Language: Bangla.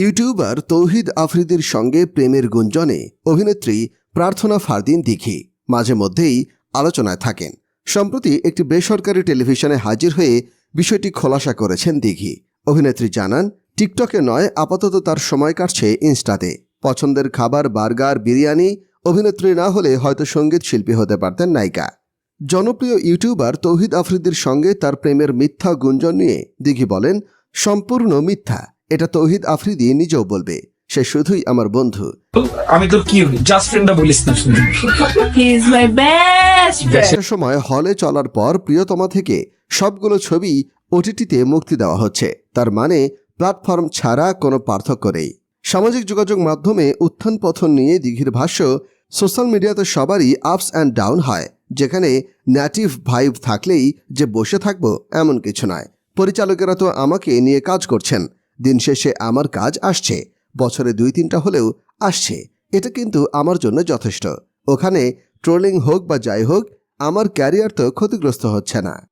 ইউটিউবার তৌহিদ আফ্রিদির সঙ্গে প্রেমের গুঞ্জনে অভিনেত্রী প্রার্থনা ফারদিন দিঘি মাঝে মধ্যেই আলোচনায় থাকেন। সম্প্রতি একটি বেসরকারি টেলিভিশনে হাজির হয়ে বিষয়টি খোলাসা করেছেন দিঘি। অভিনেত্রী জানান, টিকটকে নয়, আপাতত তার সময় কাটছে ইনস্টাতে। পছন্দের খাবার, বার্গার, বিরিয়ানি, অভিনেত্রী না হলে হয়তো সংগীত শিল্পী হতে পারতেন নায়িকা। জনপ্রিয় ইউটিউবার তৌহিদ আফ্রিদির সঙ্গে তার প্রেমের মিথ্যা গুঞ্জন নিয়ে দিঘি বলেন, সম্পূর্ণ মিথ্যা। এটা তৌহিদ আফ্রিদি নিজেও বলবে সে শুধুই আমার বন্ধু। আমি তোর কি জাস্ট ফ্রেন্ডটা বলিস না my best friend. একটা সময় হলে চলার পর প্রিয়তমা থেকে সবগুলো ছবি ওটিটিতে মুক্তি দেওয়া হচ্ছে। তার মানে প্ল্যাটফর্ম ছাড়া কোনো পার্থক্য নেই। সামাজিক যোগাযোগ মাধ্যমে উত্থান পথন নিয়ে দিঘির ভাষ্য সোশ্যাল মিডিয়াতে সবারই আপস অ্যান্ড ডাউন হয় যেখানে ন্যাটিভ ভাইব থাকলেই যে বসে থাকব এমন কিছু নয়। পরিচালকেরা তো আমাকে নিয়ে কাজ করছেন। দিন শেষে আমার কাজ আসছে, বছরে দুই তিনটা হলেও আসছে। এটা কিন্তু আমার জন্য যথেষ্ট। ওখানে ট্রোলিং হোক বা যাই হোক, আমার ক্যারিয়ার তো ক্ষতিগ্রস্ত হচ্ছে না।